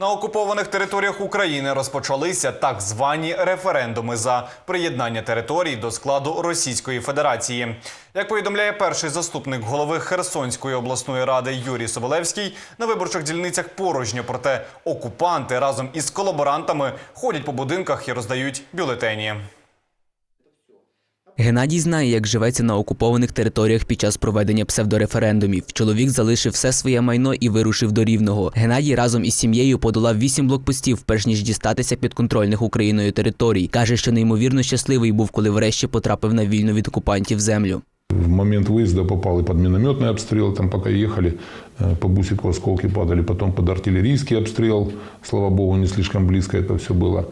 На окупованих територіях України розпочалися так звані референдуми за приєднання територій до складу Російської Федерації. Як повідомляє перший заступник голови Херсонської обласної ради Юрій Соболевський, на виборчих дільницях порожньо, проте окупанти разом із колаборантами ходять по будинках і роздають бюлетені. Геннадій знає, як живеться на окупованих територіях під час проведення псевдореферендумів. Чоловік залишив все своє майно і вирушив до Рівного. Геннадій разом із сім'єю подолав вісім блокпостів, перш ніж дістатися підконтрольних Україною територій. Каже, що неймовірно щасливий був, коли врешті потрапив на вільну від окупантів землю. В момент выезда попал и под минометный обстрел, там пока ехали, э, по Бусику осколки падали, потом под артиллерийский обстрел, слава богу, не слишком близко это все было.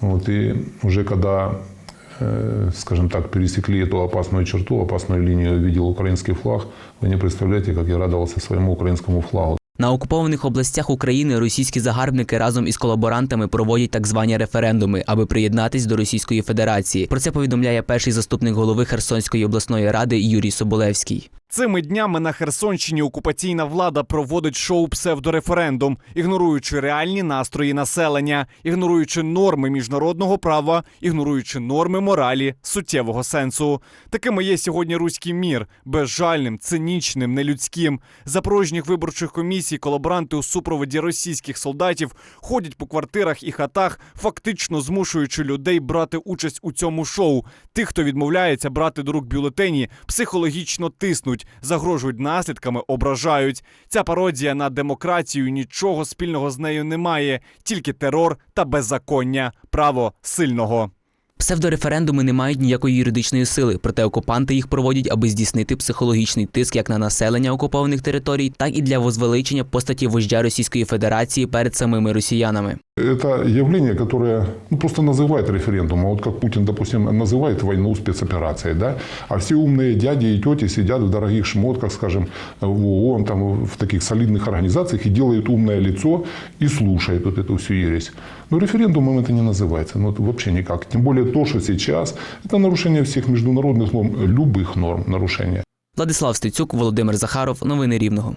Вот, и уже когда, э, скажем так, пересекли эту опасную черту, опасную линию, увидел украинский флаг, вы не представляете, как я радовался своему украинскому флагу. На окупованих областях України російські загарбники разом із колаборантами проводять так звані референдуми, аби приєднатись до Російської Федерації. Про це повідомляє перший заступник голови Херсонської обласної ради Юрій Соболевський. Цими днями на Херсонщині окупаційна влада проводить шоу псевдореферендум, ігноруючи реальні настрої населення, ігноруючи норми міжнародного права, ігноруючи норми моралі суттєвого сенсу. Такими є сьогодні руський мір безжальним, цинічним, нелюдським. За порожніх виборчих комісій колаборанти у супроводі російських солдатів ходять по квартирах і хатах, фактично змушуючи людей брати участь у цьому шоу. Тих, хто відмовляється брати до рук бюлетені, психологічно тиснуть, загрожують наслідками, ображають. Ця пародія на демократію нічого спільного з нею немає, тільки терор та беззаконня, право сильного. Псевдореферендуми не мають ніякої юридичної сили, проте окупанти їх проводять, аби здійснити психологічний тиск як на населення окупованих територій, так і для возвеличення постаті вождя Російської Федерації перед самими росіянами. Это явление, которое ну, просто называет референдум. А вот как Путин, допустим, называет войну спецоперацией, да? А все умные дяди и тети сидят в дорогих шмотках, скажем, в ООН, там, в таких солидных организациях и делают умное лицо и слушают вот эту всю ересь. Но референдумом это не называется, ну, это вообще никак. Тем более то, что сейчас, это нарушение всех международных норм, любых норм нарушения. Владислав Стецюк, Володимир Захаров. Новини Рівного.